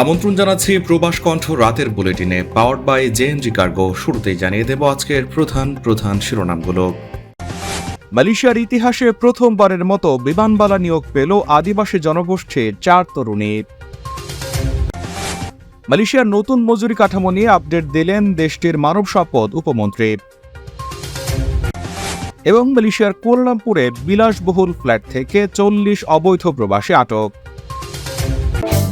আমন্ত্রণ জানাচ্ছি প্রবাস কণ্ঠ রাতের বুলেটিনে পাওয়ার্ড বাই জেএনজি কার্গো শুরুতেই জানিয়ে দেব আজকের প্রধান প্রধান শিরোনামগুলো। মালয়েশিয়ার ইতিহাসে প্রথমবারের মতো বিমানবালা নিয়োগ পেল আদিবাসী জনগোষ্ঠীর চার তরুণী। মালয়েশিয়ার নতুন মজুরি কাঠামো নিয়ে আপডেট দিলেন দেশটির মানব সম্পদ উপমন্ত্রী। এবং মালয়েশিয়ার কুয়ালালামপুরে বিলাসবহুল ফ্ল্যাট থেকে চল্লিশ অবৈধ প্রবাসী আটক।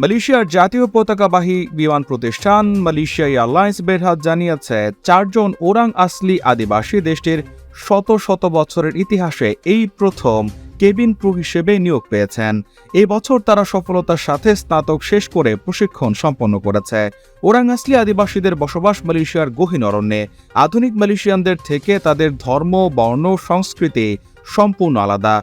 মালয়েশিয়ার জাতীয় পতাকাবাহী বিমান প্রতিষ্ঠান মালয়েশিয়া এয়ারলাইন্স বেরহাত জানিয়েছে, চারজন ওরাং আসলি আদিবাসী দেশটির শত শত বছরের ইতিহাসে এই প্রথম কেবিন ক্রু হিসেবে নিয়োগ পেয়েছেন। এই বছর তারা সফলতার সাথে স্নাতক শেষ করে প্রশিক্ষণ সম্পন্ন করেছে। ওরাং আসলি আদিবাসীদের বসবাস মালয়েশিয়ার গহীন অরণ্যে। আধুনিক মালয়েশিয়ানদের থেকে তাদের ধর্ম, বর্ণ, সংস্কৃতি সম্পূর্ণ আলাদা।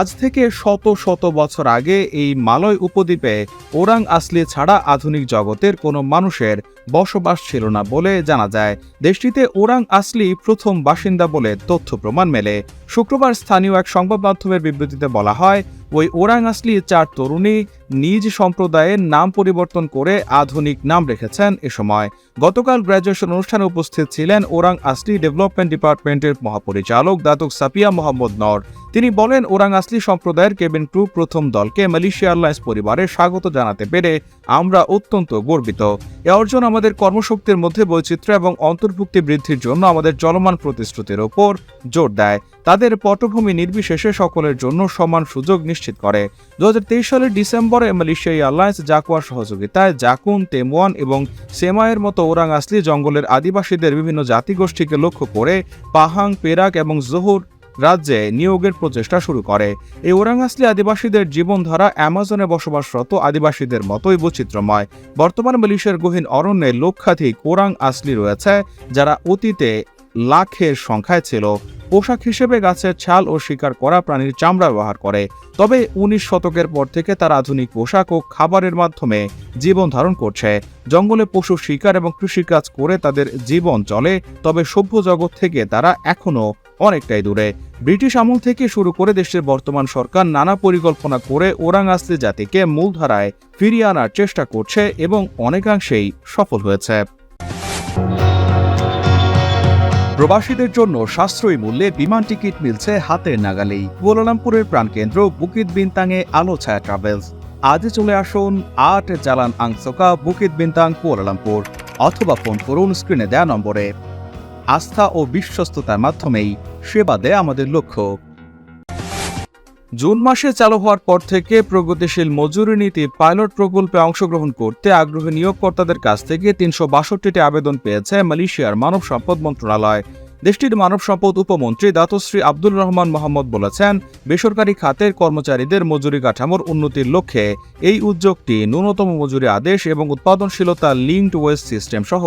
আজ থেকে শত শত বছর আগে এই মালয় উপদ্বীপে ওরাং আসলি ছাড়া আধুনিক জগতের কোনো মানুষের বসবাস ছিল না বলে জানা যায়। দেশটিতে ওরাং আসলি প্রথম বাসিন্দা বলে তথ্য প্রমাণ মেলে। শুক্রবার স্থানীয় এক সংবাদ মাধ্যমের বিবৃতিতে বলা হয় ওই ওরাং আসলি চার তরুণী নিজ সম্প্রদায়ের নাম পরিবর্তন করে আধুনিক নাম রেখেছেন এ সময়। গতকাল গ্র্যাজুয়েশন অনুষ্ঠানে উপস্থিত ছিলেন ওরাং আসলি ডেভেলপমেন্ট ডিপার্টমেন্টের মহাপরিচালক দাতক সাপিয়া মোহাম্মদ নর। তিনি বলেন, ওরাং আসলি সম্প্রদায়ের কেবিন ক্রু প্রথম দলকে মালয়েশিয়া এয়ারলাইন্স পরিবারে স্বাগত জানাতে পেরে আমরা অত্যন্ত গর্বিত। এ অর্জন আমাদের কর্মশক্তির মধ্যে বৈচিত্র্য এবং অন্তর্ভুক্তি বৃদ্ধির জন্য আমাদের চলমান প্রতিশ্রুতির ওপর জোর দেয়। তাদের পটভূমি নির্বিশেষে সকলের জন্য সমান সুযোগ নিশ্চিত করে। দু হাজার তেইশ সালের ডিসেম্বরে মালয়েশিয়া এয়ারলাইন্স জাকুয়ার সহযোগিতায় জাকুন তেমওয়ান এবং সেমায়ের মতো ওরাং আসলি জঙ্গলের আদিবাসীদের বিভিন্ন জাতিগোষ্ঠীকে লক্ষ্য করে পাহাং, পেরাক এবং জোহর রাজ্যে নিয়োগের প্রচেষ্টা শুরু করে। এই ওরাং আসলি আদিবাসীদের জীবনধারা অ্যামাজনে বসবাসরত আদিবাসীদের মতোই বৈচিত্র্যময়। বর্তমান মালয়েশিয়ার গহীন অরণ্যে লক্ষাধিক ওরাং আসলি রয়েছে, যারা অতীতে লাখের সংখ্যায় ছিল। পোশাক হিসেবে গাছের ছাল ও শিকার করা প্রাণীর চামড়া ব্যবহার করে। তবে উনিশ শতকের পর থেকে তারা আধুনিক পোশাক ও খাবারের মাধ্যমে জীবন ধারণ করছে। জঙ্গলে পশু শিকার এবং কৃষিকাজ করে তাদের জীবন চলে, তবে সভ্য জগৎ থেকে তারা এখনও অনেকটাই দূরে। ব্রিটিশ আমল থেকে শুরু করে দেশের বর্তমান সরকার নানা পরিকল্পনা করে ওরাং আসলি জাতিকে মূলধারায় ফিরিয়ে আনার চেষ্টা করছে এবং অনেকাংশেই সফল হয়েছে। প্রবাসীদের জন্য সাশ্রয়ী মূল্যে বিমান টিকিট মিলছে হাতের নাগালেই। কুয়ালালামপুরের প্রাণকেন্দ্র বুকিত বিনতাংয়ে আলো ছায়া ট্রাভেলস আজই চলে আসুন আট Jalan Angsoka Bukit Bintang Kuala Lumpur. অথবা ফোন করুন স্ক্রিনে দেয়া নম্বরে। আস্থা ও বিশ্বস্ততার মাধ্যমেই সেবা দেয় আমাদের লক্ষ্য। জুন মাসে চালু হওয়ার পর থেকে প্রগতিশীল মজুরি নীতি পাইলট প্রকল্পে অংশগ্রহণ করতে আগ্রহী নিয়োগকর্তাদের কাছ থেকে তিনশো বাষট্টিটি আবেদন পেয়েছে মালয়েশিয়ার মানব সম্পদ মন্ত্রণালয়। দেশটির মানব সম্পদ উপমন্ত্রী দাতশ্রী আব্দুল রহমান মোহাম্মদ বলেছেন, বেসরকারি খাতের কর্মচারীদের মজুরি কাঠামোর উন্নতির লক্ষ্যে এই উদ্যোগটি ন্যূনতম মজুরি আদেশ এবং উৎপাদনশীলতা লিঙ্কড ওয়েজ সিস্টেম সহ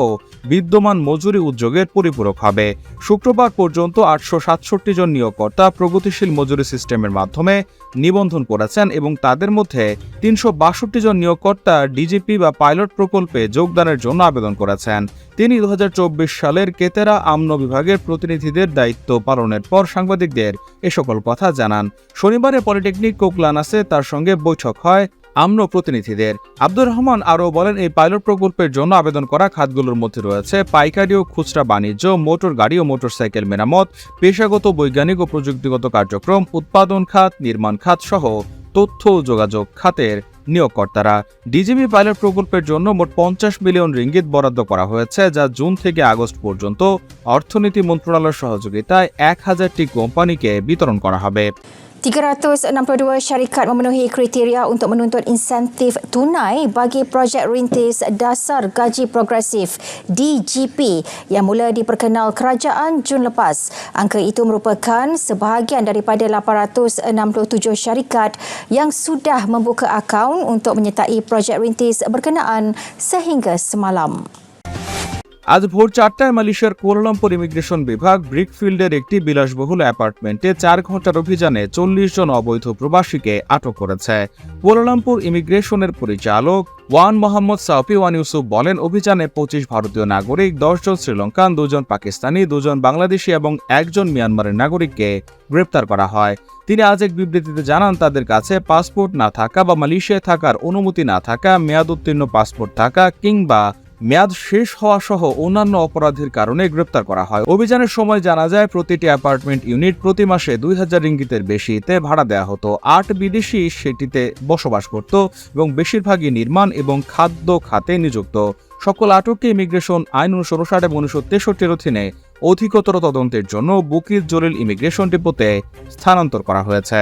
বিদ্যমান মজুরি উদ্যোগের পরিপূরক হবে। শুক্রবার পর্যন্ত আটশো সাতষট্টি জন নিয়োগকর্তা প্রগতিশীল মজুরি সিস্টেমের মাধ্যমে নিবন্ধন করেছেন এবং তাদের মধ্যে তিনশো বাষট্টি জন নিয়োগকর্তা ডিজিপি বা পাইলট প্রকল্পে যোগদানের জন্য আবেদন করেছেন। তিনি দু হাজার চব্বিশ সালের কেতেরা আমন বিভাগের প্রতিনিধিদের দায়িত্ব পালনের পর সাংবাদিকদের এ সকল কথা জানান। শনিবারে পলিটেকনিক কোকলানাসে তার সঙ্গে বৈঠক হয় আমন প্রতিনিধিদের। আব্দুর রহমান আরও বলেন, এই পাইলট প্রকল্পের জন্য আবেদন করা খাতগুলোর মধ্যে রয়েছে পাইকারি ও খুচরা বাণিজ্য, মোটর গাড়ি ও মোটরসাইকেল মেরামত, পেশাগত বৈজ্ঞানিক ও প্রযুক্তিগত কার্যক্রম, উৎপাদন খাত, নির্মাণ খাত সহ তথ্য ও যোগাযোগ খাতের নিয়োগকর্তারা। ডিজিবি পাইলট প্রকল্পের জন্য মোট পঞ্চাশ মিলিয়ন রিঙ্গিত বরাদ্দ করা হয়েছে, যা জুন থেকে আগস্ট পর্যন্ত অর্থনীতি মন্ত্রণালয়ের সহযোগিতায় এক হাজারটি কোম্পানিকে বিতরণ করা হবে। 362 syarikat memenuhi kriteria untuk menuntut insentif tunai bagi projek rintis dasar gaji progresif DGP yang mula diperkenal kerajaan Jun lepas. Angka itu merupakan sebahagian daripada 867 syarikat yang sudah membuka akaun untuk menyertai projek rintis berkenaan sehingga semalam. আজ ভোর চারটায় মালয়েশিয়ার Kuala Lumpur immigration বিভাগ ব্রিকফিল্ডের একটি বিলাসবহুল অ্যাপার্টমেন্টে চার ঘণ্টার অভিযানে চল্লিশ জন অবৈধ প্রবাসীকে আটক করেছে। কুয়ালালামপুর ইমিগ্রেশনের পরিচালক Wan Mohammad Saufi Wan Yusuf বলেন, অভিযানে পঁচিশ ভারতীয় নাগরিক দশজন শ্রীলঙ্কান, দুজন পাকিস্তানি, দুজন বাংলাদেশি এবং একজন মিয়ানমারের নাগরিককে গ্রেপ্তার করা হয়। তিনি আজ এক বিবৃতিতে জানান, তাদের কাছে পাসপোর্ট না থাকা বা মালয়েশিয়ায় থাকার অনুমতি না থাকা, মেয়াদ উত্তীর্ণ পাসপোর্ট থাকা কিংবা মেয়াদ শেষ হওয়া সহ অন্যান্য অপরাধের কারণে গ্রেপ্তার করা হয়। অভিযানের সময় জানা যায়, প্রতিটি অ্যাপার্টমেন্ট ইউনিট প্রতি মাসে দুই হাজার রিঙ্গিতের বেশিতে ভাড়া দেওয়া হতো। আট বিদেশি সেটিতে বসবাস করত এবং বেশিরভাগই নির্মাণ এবং খাদ্য খাতে নিযুক্ত। সকল আটককে ইমিগ্রেশন আইন উনিশশো ষাট এবং উনিশশো তেষট্টির অধীনে অধিকতর তদন্তের জন্য বুকির জলিল ইমিগ্রেশন ডিপোতে স্থানান্তর করা হয়েছে।